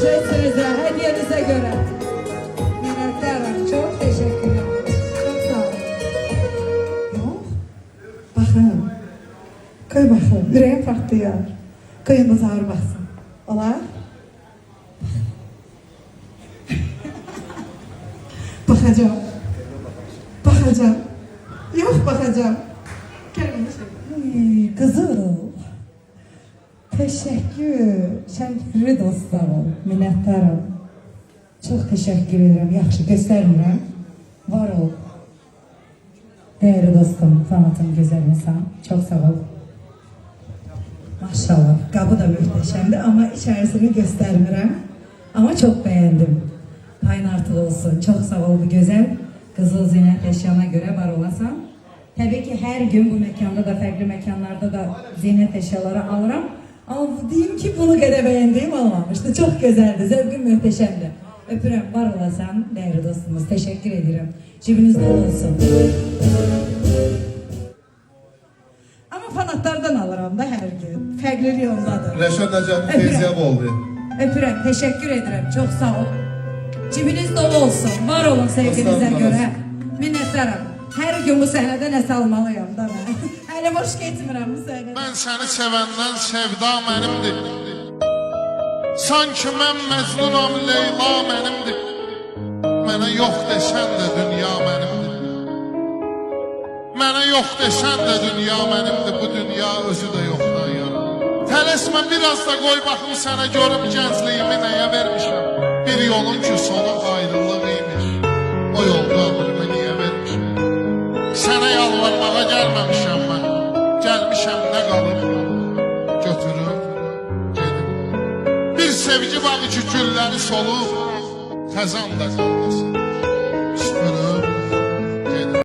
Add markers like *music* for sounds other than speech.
çektiğinize göre. Minnettarım. Çok teşekkür ederim. Çok sağ olun. Yox. Baxın. Qoy baxın. Ürəyim partlayar. Qoyun da zarı baxsın. Olar? Baxacağım. Yox, baxacağım. Gəl bunu çək. Kızıl. Teşekkür. Şerifli dostlarım, minnettarım. Çok teşekkür ederim. Yaxşı göstermirəm. Var ol. Değerli dostum, fanatım, güzel insan. Çok sağ ol. Maşallah. Qabı da möhtəşəmdir ama içerisini göstermirəm. Ama çok beğendim. Paynartılı olsun. Çok sağ ol bu güzel. Kızıl zinət eşyana göre var olasan. Tabii ki her gün bu mekanda da farklı mekanlarda da zinət eşyaları alıram. Ama bu diyeyim ki bunu kadar beğendiğim olmamıştı. Çok güzeldi. Zevkin mühteşemdi. Öpürüm. Var olasan değerli dostumuz. Teşekkür ederim. Cibiniz dolu olsun. Ama fanatlardan alıram da hər gün. Fərqli ondadır. Rəşad Öpürəm. Feyziyev oldu. Öpürüm. Teşekkür ederim. Çok sağ ol. Cibiniz dolu olsun. Var olun sevginize Estağfurullah. göre. Minnettarım. Her gün bu sahnede ne salmalıyım da *laughs* ben. Hele boş geçmirəm bu sahnede. Mən səni sevəndən sevda mənimdir. Sanki mən Məcnunam, Leyla mənimdir. Mənə yox desən də dünya mənimdir. Mənə yox desən də dünya mənimdir. Bu dünya özü də yoxdan yaranır. Tələsmə biraz da qoy baxım sənə görüm gəncliyimi nəyə vermişəm. Gəlmişəm nə qalıb götürüb gedim. Bir sevgi bağı ki gülləri solub xəzan da qalmasın.